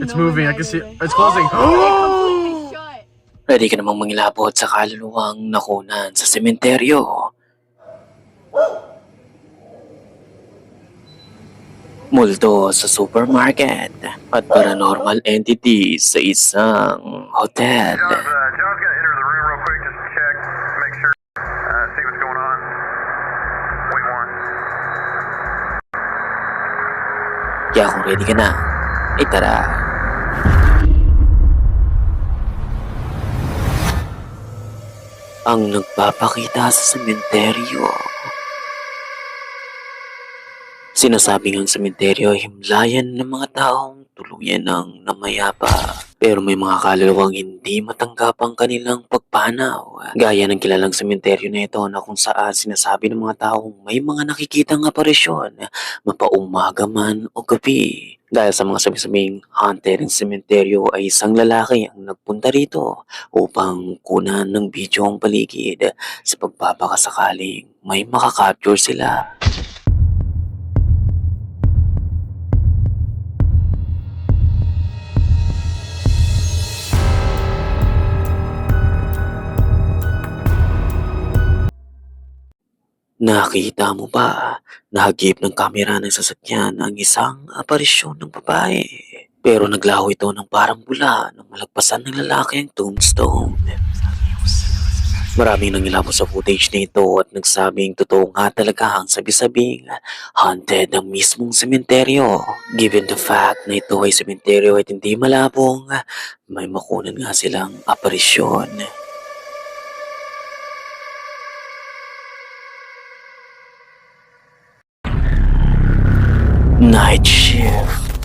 It's no moving. I can see. It's closing. Shut. Ready ka namang mangilabot sa kaluluwang nakunan sa sementeryo. Multo sa supermarket at paranormal entities sa isang hotel. John's, uh, John's gonna enter the room real quick just to check, make sure, uh, see what's going on. Wait one. Kaya kung ready ka na, ay tara. Ang nagpapakita sa sementeryo. Sinasabing ang sementeryo ay himlayan ng mga taong tuluyan ng namayapa. Pero may mga kaluluwang hindi matanggap ang kanilang pagpanaw. Gaya ng kilalang sementeryo na ito na kung saan sinasabi ng mga taong may mga nakikitang aparisyon mapaumaga man o gabi. Dahil sa mga sabi-sabing haunted ng sementeryo ay isang lalaki ang nagpunta rito upang kunan ng video ang paligid sa pagpapakasakaling may makakapture sila. Nakita mo ba Nahagip ng kamera ng sasakyan ang isang aparisyon ng babae. Pero naglaho ito ng parang bula nang malagpasan ng lalaki ang tombstone. Maraming nangilabot sa footage na ito at nagsabing totoo nga talaga ang sabi-sabing haunted ang mismong sementeryo. Given the fact na ito ay sementeryo at hindi malabong, may makunan nga silang aparisyon. Night Shift.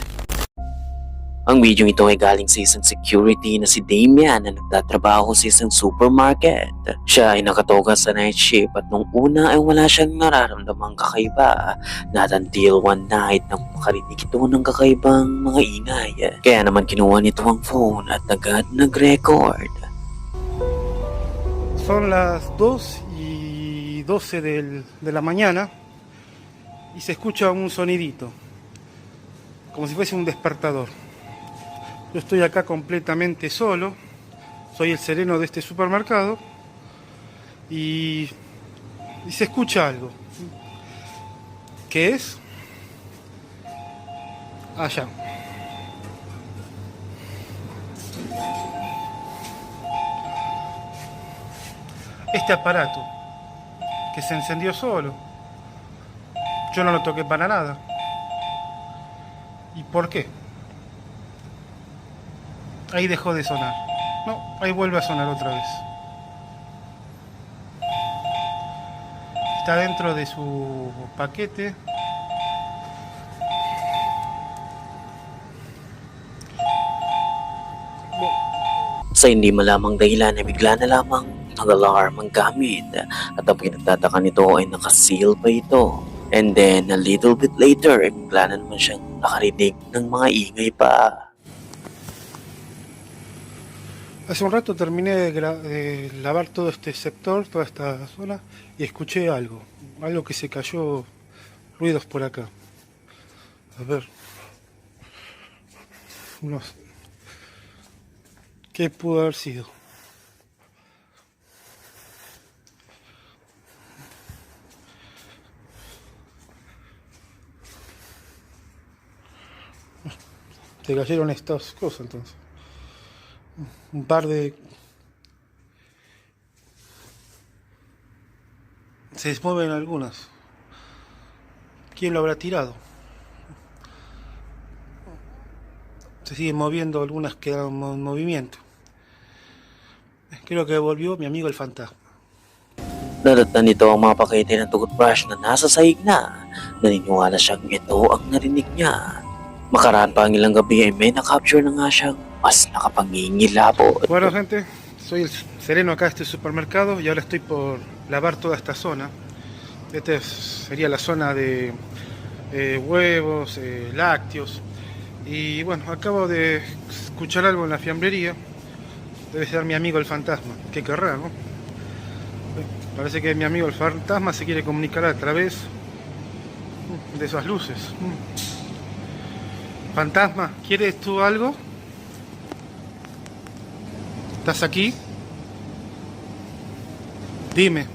Ang video ito ay galing sa isang security na si Damian na nagtatrabaho sa isang supermarket. Siya ay nakatoga sa night shift at nung una ay wala siyang nararamdamang kakaiba. Not until one night nang makarinig ito ng kakaibang mga ingay. Kaya naman kinuha nito ang phone at agad nag-record. Son las 2 y 12 del- de la mañana y se escucha un sonidito, como si fuese un despertador. Yo estoy acá completamente solo, soy el sereno de este supermercado y, y se escucha algo. ¿Qué es? Allá. Este aparato que se encendió solo. Yo no lo toqué para nada. ¿Y por qué? Ahí dejó de sonar. No, ahí vuelve a sonar otra vez. Está dentro de su paquete. Sa hindi malamang dahilan ay bigla na lamang nag-alarm ang gamit at ang pinagtataka nito ay. And then a little bit later ay bigla na naman siyang nakarinig ng mga ingay pa. Hace un rato terminé de, gra- de lavar todo este sector, toda esta zona, y escuché algo. Algo que se cayó, ruidos por acá. A ver. No sé. ¿Qué pudo haber sido? Te cayeron estas cosas entonces un par de... Se desmueven algunas. ¿Quién lo habrá tirado? Se siguen moviendo, algunas quedan en movimiento. Creo que volvió mi amigo el fantasma. Nito ang mga. Makaraan pa ang ilang gabi ay may nakapture na nga siyang mas. Bueno, gente, soy el sereno acá de este supermercado y ahora estoy por lavar toda esta zona. Esta es- sería la zona de eh, huevos, eh, lácteos. Y bueno, acabo de escuchar algo en la fiambrería. Debe ser mi amigo el fantasma. ¿Qué querrá, no? Parece que mi amigo el fantasma se quiere comunicar a través de esas luces. Fantasma, ¿quieres tú algo? ¿Estás aquí? Dime.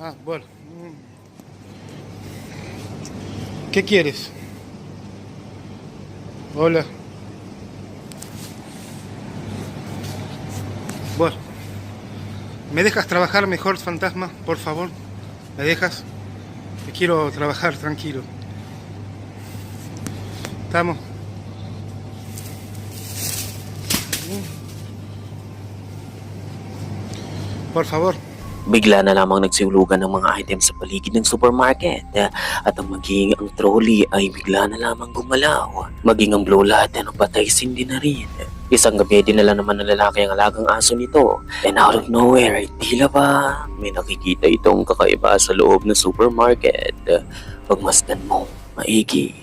Ah, bueno. ¿Qué quieres? Hola. Bueno. ¿Me dejas trabajar mejor, fantasma? Por favor. ¿Me dejas? Que quiero trabajar tranquilo. Estamos. Por favor. Bigla na lamang nagsiulugan ng mga items sa paligid ng supermarket eh, at ang maging ang trolley ay bigla na lamang gumalaw. Maging ang blow lahat ay napatay sindi na rin. Isang gabi dinala naman ng lalaki ang alagang aso nito and out of nowhere ay tila ba may nakikita itong kakaiba sa loob ng supermarket. Pagmasdan mo, maigi.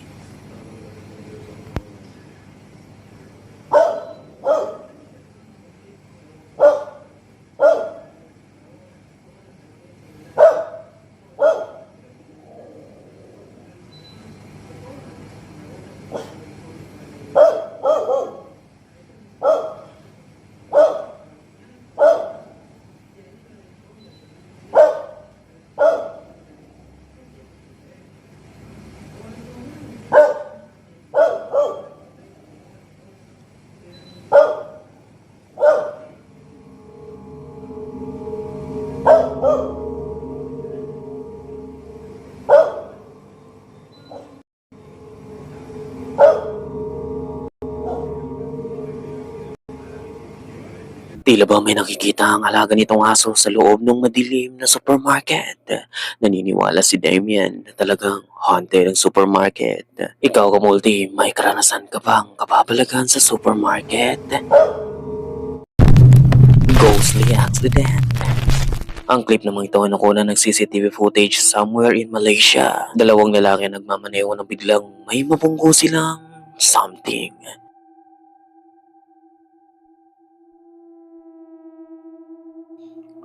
Tila ba may nakikita ang alaga nitong aso sa loob ng madilim na supermarket? Naniniwala si Damien na talagang haunted ang supermarket. Ikaw, Kamulti, may karanasan ka bang kababalagan sa supermarket? Ghostly accident. Ang clip namang ito ay nakuha ng CCTV footage somewhere in Malaysia. Dalawang lalaki nagmamaneho na biglang may mabunggo silang something.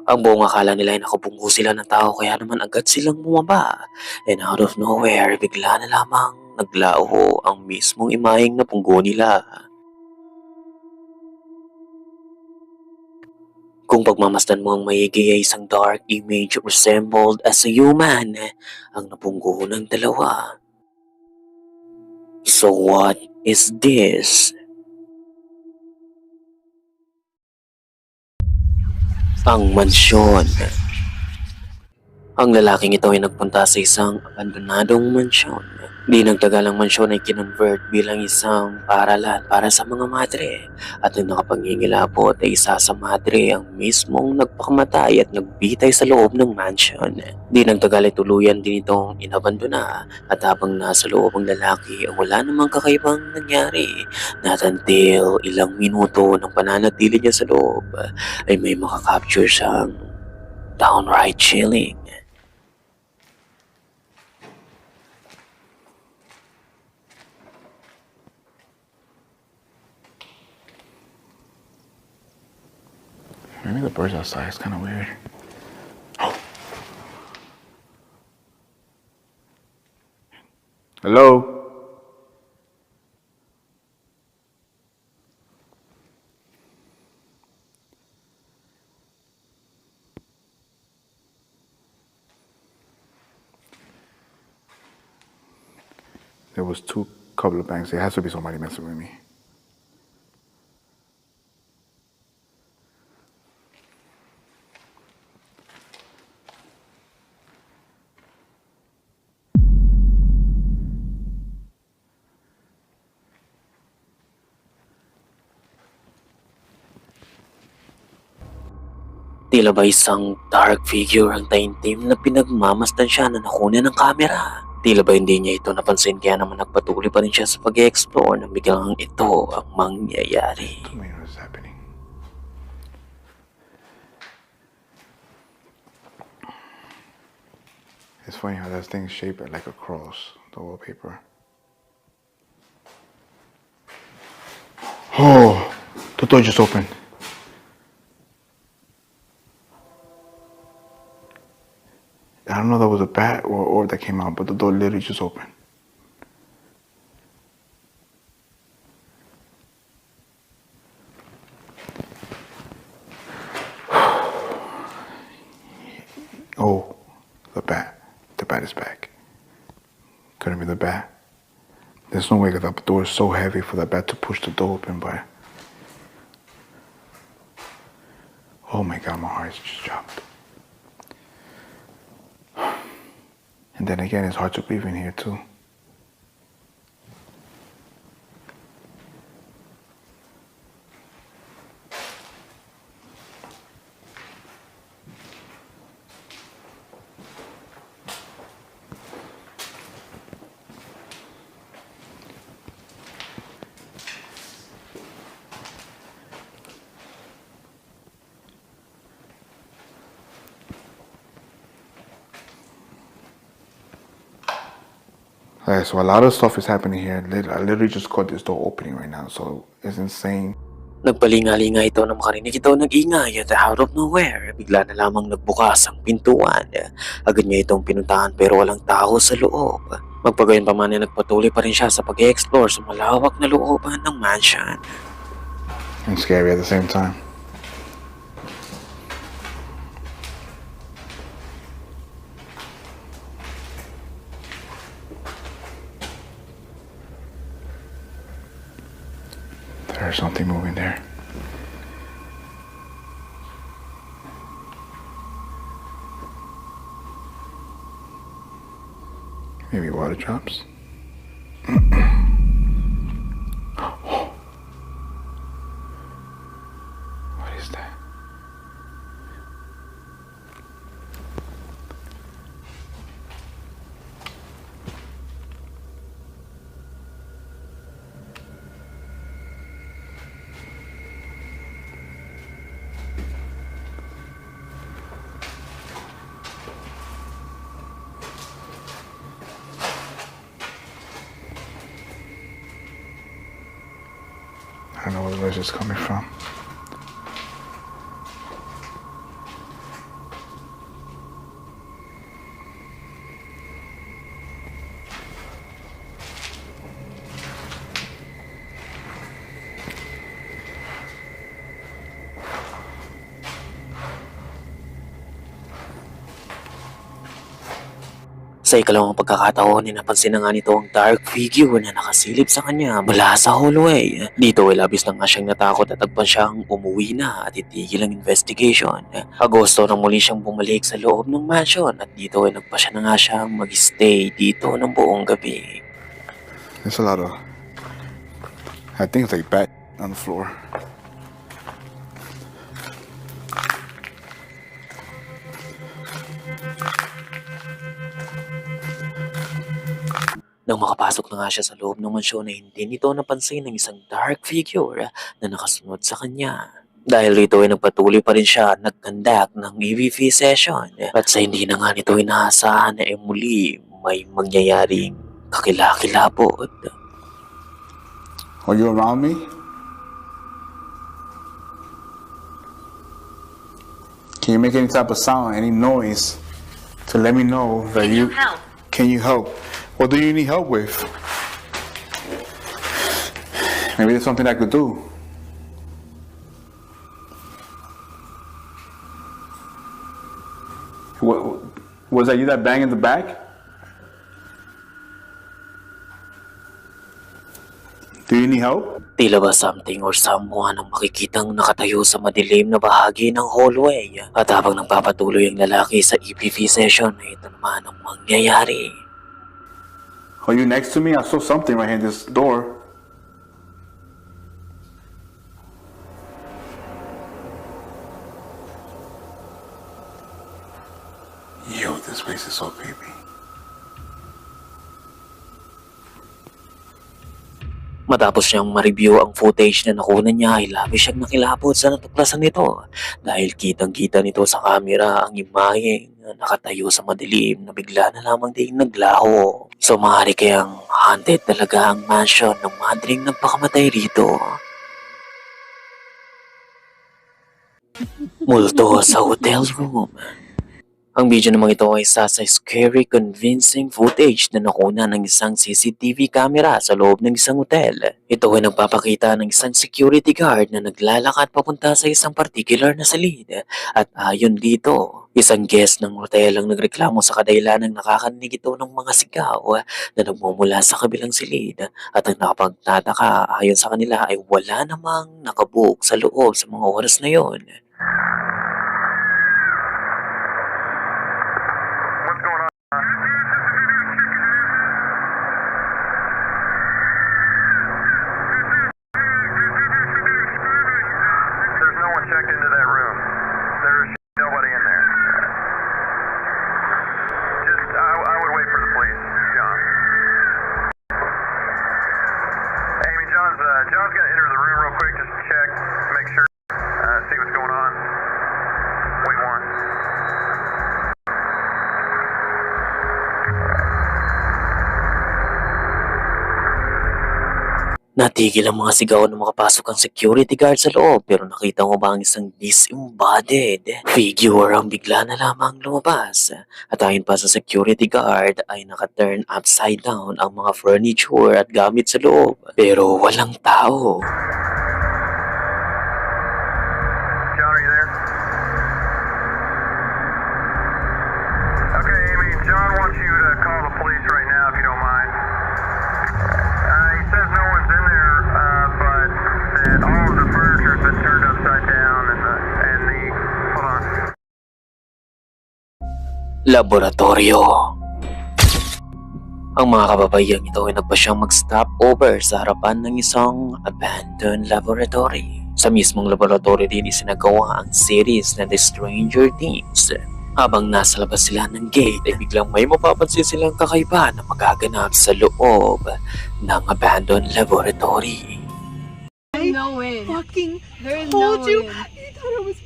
Ang buong akala nila ay nakabunggo sila ng tao kaya naman agad silang bumaba. And out of nowhere, bigla na lamang naglao ang mismong imaheng na punggo nila. Kung pagmamasdan mo ang maigi ay isang dark image resembled as a human ang napunggo ng dalawa. So what is this? Ang mansyon. Ang lalaking ito ay nagpunta sa isang abandonadong mansyon. Di nagtagal ang mansyon ay kinonvert bilang isang paralan para sa mga madre. At ang nakapangingilabot ay isa sa madre ang mismong nagpakamatay at nagbitay sa loob ng mansion. Di nagtagal ay tuluyan din itong inabandona at habang nasa loob ang lalaki wala namang kakaibang nangyari. Not until ilang minuto ng pananatili niya sa loob ay may makakapture siyang downright chilling. Maybe the birds outside is kind of weird. Hello? There was two couple of banks. There has to be somebody messing with me. Tila ba isang dark figure ang taintim na pinagmamasdan siya na nakuna ng kamera? Tila ba hindi niya ito napansin kaya naman nagpatuloy pa rin siya sa pag-explore na biglang ito ang mangyayari. It's funny how that thing's shaped like a cross, the wallpaper. Oh, the door just opened. don't know if that was a bat or orb that came out, but the door literally just opened. oh, the bat. The bat is back. Couldn't be the bat. There's no way that the door is so heavy for the bat to push the door open, but. Oh my god, my heart just dropped. And then again, it's hard to breathe in here too. Alright, so a lot of stuff is happening here. I literally just caught this door opening right now, so it's insane. Nagpalingalinga ito na makarinig ito ng ingay at out of nowhere, bigla na lamang nagbukas ang pintuan. Agad niya itong pinuntahan pero walang tao sa loob. Magpagayon pa man ay nagpatuloy pa rin siya sa pag-explore sa malawak na looban ng mansion. And scary at the same time. There's something moving there. Maybe water drops. Where the noise is coming from. Sa ikalawang pagkakataon, napansin na nga nito ang dark figure na nakasilip sa kanya mula sa hallway. Dito ay labis na nga siyang natakot at agpan siyang umuwi na at itigil ang investigation. Agosto nang muli siyang bumalik sa loob ng mansion at dito ay nagpasya na nga siyang mag-stay dito ng buong gabi. There's a lot of. I think it's like bat on the floor. Nang makapasok na nga siya sa loob ng mansyon ay hindi nito napansin ng isang dark figure na nakasunod sa kanya. Dahil rito ay nagpatuloy pa rin siya at nag-conduct ng EVP session at sa hindi na nga nito inaasahan na eh muli may mangyayaring kakilakilabot. Are you around me? Can you make any type of sound, any noise to let me know that you help? Can you help? What do you need help with? Maybe there's something I could do. What, was that you that bang in the back? Do you need help? Tila ba something or someone ang makikitang nakatayo sa madilim na bahagi ng hallway. At habang nagpapatuloy ang lalaki sa EPV session, ay ito naman ang mangyayari. Are you next to me? I saw something right here in this door. Yo, this place is so creepy. Matapos niyang ma-review ang footage na nakuha niya ay labis siyang nakilapot sa natuklasan nito dahil kitang-kita nito sa camera ang imahe na nakatayo sa madilim na bigla na lamang ding naglaho. So maaari kayang haunted talaga ang mansion ng madring nagpakamatay rito. Multo sa hotel room. Ang video naman ito ay isa sa scary convincing footage na nakuna ng isang CCTV camera sa loob ng isang hotel. Ito ay nagpapakita ng isang security guard na naglalakad papunta sa isang particular na salid. At ayon dito, isang guest ng hotel ang nagreklamo sa kadailan ng nakakarinig ito ng mga sigaw na nagmumula sa kabilang silid. At ang nakapagtataka ayon sa kanila ay wala namang nakabook sa loob sa mga oras na yon. Natigil ang mga sigaw na makapasok ang security guard sa loob pero nakita mo ba ang isang disembodied figure ang bigla na lamang lumabas. At ayon pa sa security guard ay naka-turn upside down ang mga furniture at gamit sa loob pero walang tao. Laboratorio. Ang mga kababayang ito ay nagpasyang mag-stop over sa harapan ng isang abandoned laboratory. Sa mismong laboratory din isinagawa ang series na The Stranger Things. Habang nasa labas sila ng gate ay biglang may mapapansin silang kakaiba na magaganap sa loob ng abandoned laboratory. No wind. fucking There is told no you. wind. I thought it was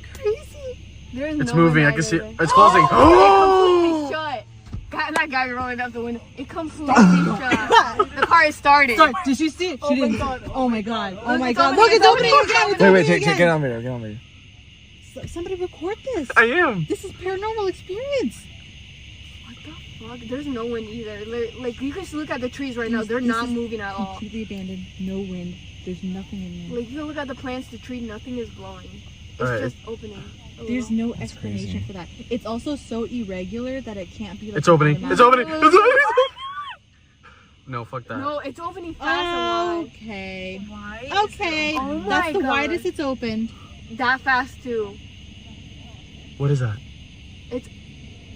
crazy. There is It's no moving. I can see. either. It's closing. Oh! It completely oh! shut. God, that guy rolling up the window. It completely shut. The car is started. Sorry, did she see it? She Oh my didn't. God. Oh my god. Oh Look, my god. Look, it's it's opening opening again. Wait, wait, opening take, take, get on video. Get on video. S- Somebody record this. I am. This is paranormal experience. What the fuck? There's no wind either. Like you can just look at the trees right now. They're this not moving at all. Completely abandoned. No wind. There's nothing in there. Like you can look at the plants, the tree, nothing is blowing. It's Alright. just opening. A There's little. no explanation for that. It's also so irregular that it can't be like It's opening. It's opening. No. It's opening. No, fuck that. No, it's opening fast and. Okay. Why? Okay. Oh my That's the God. widest it's opened. That fast too. What is that? It's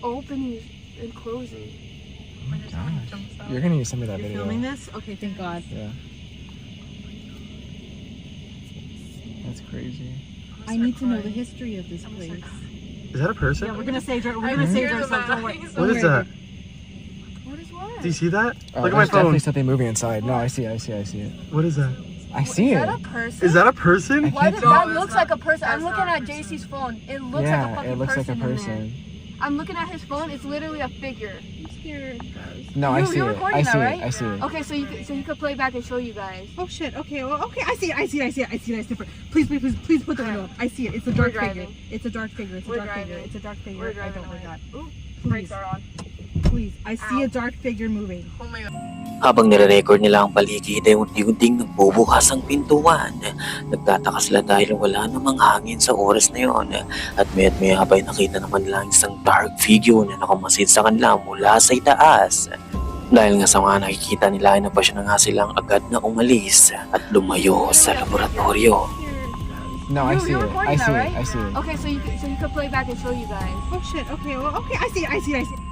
opening and closing. Oh my gosh. You're gonna need to send me that You're video. filming this? Okay, thank God. Yeah. That's crazy. I need to know the history of this place. Is that a person? Yeah, we're gonna save our, we're gonna save scared ourselves. Don't worry. What is that? What is what? Do you see that? Oh, Look at my there's definitely something moving inside. No, I see, I see, I see it. What is that? I see Is it. that a person? Is that a person? Why does, tell. that looks like a person. I'm looking at JC's phone. It looks like a yeah, fucking it looks like a person, in person. I'm looking at his phone. It's literally a figure. I'm scared. No, I You- see you're it. recording I that, see right? it. I see it. Okay, so you could, so you could play back and show you guys. Oh shit. Okay. Well, okay. I see it. I see it. I see it. I see it. It's different. Please, please, please, please put the window up. I see it. It's a dark figure. It's a dark figure. It's a We're dark figure. It's a dark figure. We're I don't like away. that. Ooh, Please, brakes are on. please. I see Ow. a dark figure moving. Oh my god. Habang nire-record nila ang paligid ay unti-unting nagbubukas ang pintuan. Nagtataka sila dahil wala namang hangin sa oras na yon. At maya't maya pa ay nakita naman nila ang isang dark figure na nakamasid sa kanila mula sa itaas. Dahil nga sa mga nakikita nila ay napasya na nga silang agad na umalis at lumayo sa laboratorio. No, I see it. I that, see right? it. I see it. Okay, so you so you could play back and show you guys. Oh shit. Okay. Well, okay. I see it. I see it. I see it.